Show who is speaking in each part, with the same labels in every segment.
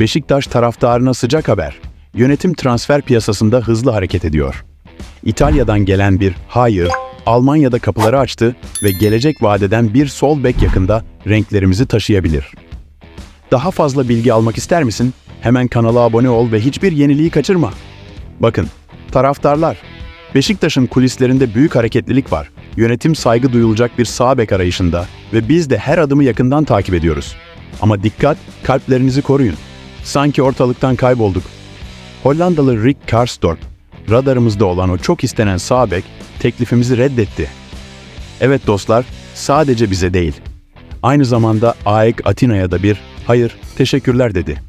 Speaker 1: Beşiktaş taraftarına sıcak haber. Yönetim transfer piyasasında hızlı hareket ediyor. İtalya'dan gelen bir hayır, Almanya'da kapıları açtı ve gelecek vadeden bir sol bek yakında renklerimizi taşıyabilir. Daha fazla bilgi almak ister misin? Hemen kanala abone ol ve hiçbir yeniliği kaçırma. Bakın, taraftarlar, Beşiktaş'ın kulislerinde büyük hareketlilik var. Yönetim saygı duyulacak bir sağ bek arayışında ve biz de her adımı yakından takip ediyoruz. Ama dikkat, kalplerinizi koruyun. Sanki ortalıktan kaybolduk. Hollandalı Rick Karsdorp, radarımızda olan o çok istenen sağ bek teklifimizi reddetti. Evet dostlar, sadece bize değil. Aynı zamanda AEK Atina'ya da bir hayır, teşekkürler dedi.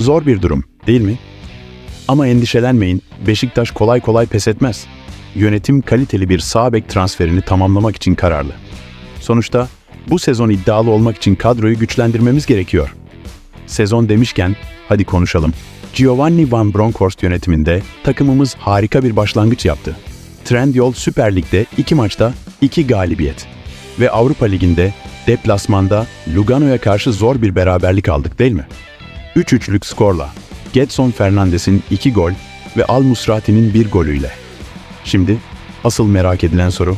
Speaker 1: Zor bir durum, değil mi? Ama endişelenmeyin, Beşiktaş kolay kolay pes etmez. Yönetim kaliteli bir sağ bek transferini tamamlamak için kararlı. Sonuçta bu sezon iddialı olmak için kadroyu güçlendirmemiz gerekiyor. Sezon demişken hadi konuşalım. Giovanni Van Bronckhorst yönetiminde takımımız harika bir başlangıç yaptı. Trendyol Süper Lig'de iki maçta iki galibiyet ve Avrupa Ligi'nde deplasmanda Lugano'ya karşı zor bir beraberlik aldık değil mi? 3-3'lük skorla Getson Fernandes'in 2 gol ve Al Musrati'nin 1 golüyle. Şimdi asıl merak edilen soru.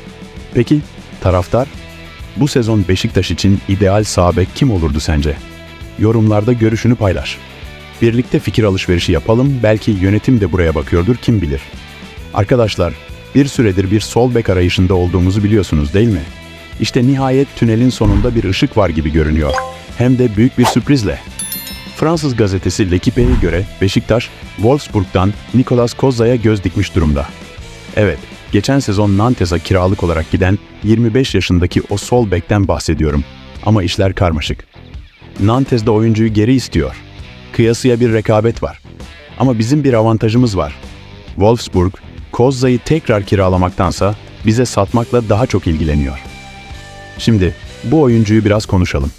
Speaker 1: Peki taraftar? Bu sezon Beşiktaş için ideal sağ bek kim olurdu sence? Yorumlarda görüşünü paylaş. Birlikte fikir alışverişi yapalım, belki yönetim de buraya bakıyordur kim bilir. Arkadaşlar, bir süredir bir sol bek arayışında olduğumuzu biliyorsunuz değil mi? İşte nihayet tünelin sonunda bir ışık var gibi görünüyor. Hem de büyük bir sürprizle. Fransız gazetesi L'Equipe'ye göre Beşiktaş, Wolfsburg'dan Nicolas Koza'ya göz dikmiş durumda. Evet, geçen sezon Nantes'a kiralık olarak giden 25 yaşındaki o sol bekten bahsediyorum. Ama işler karmaşık. Nantes de oyuncuyu geri istiyor. Kıyasıya bir rekabet var. Ama bizim bir avantajımız var. Wolfsburg, Koza'yı tekrar kiralamaktansa bize satmakla daha çok ilgileniyor. Şimdi bu oyuncuyu biraz konuşalım.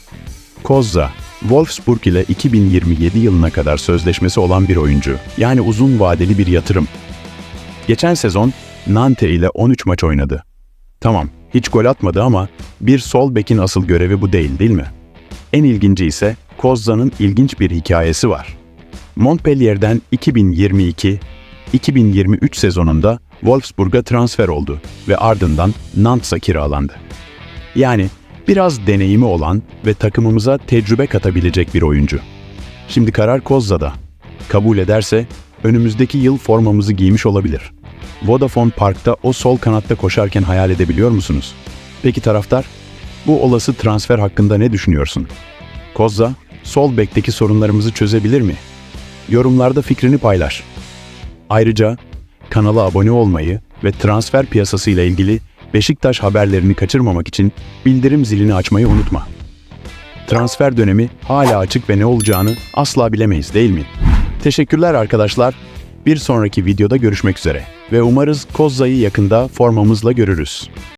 Speaker 1: Kozza, Wolfsburg ile 2027 yılına kadar sözleşmesi olan bir oyuncu. Yani uzun vadeli bir yatırım. Geçen sezon Nantes ile 13 maç oynadı. Tamam, hiç gol atmadı ama bir sol bekin asıl görevi bu değil değil mi? En ilginci ise Kozza'nın ilginç bir hikayesi var. Montpellier'den 2022-2023 sezonunda Wolfsburg'a transfer oldu ve ardından Nantes'a kiralandı. Yani biraz deneyimi olan ve takımımıza tecrübe katabilecek bir oyuncu. Şimdi karar Kozza'da. Kabul ederse önümüzdeki yıl formamızı giymiş olabilir. Vodafone Park'ta o sol kanatta koşarken hayal edebiliyor musunuz? Peki taraftar, bu olası transfer hakkında ne düşünüyorsun? Kozza, sol bekteki sorunlarımızı çözebilir mi? Yorumlarda fikrini paylaş. Ayrıca kanala abone olmayı ve transfer piyasası ile ilgili Beşiktaş haberlerini kaçırmamak için bildirim zilini açmayı unutma. Transfer dönemi hala açık ve ne olacağını asla bilemeyiz değil mi? Teşekkürler arkadaşlar. Bir sonraki videoda görüşmek üzere ve umarız Kozza'yı yakında formamızla görürüz.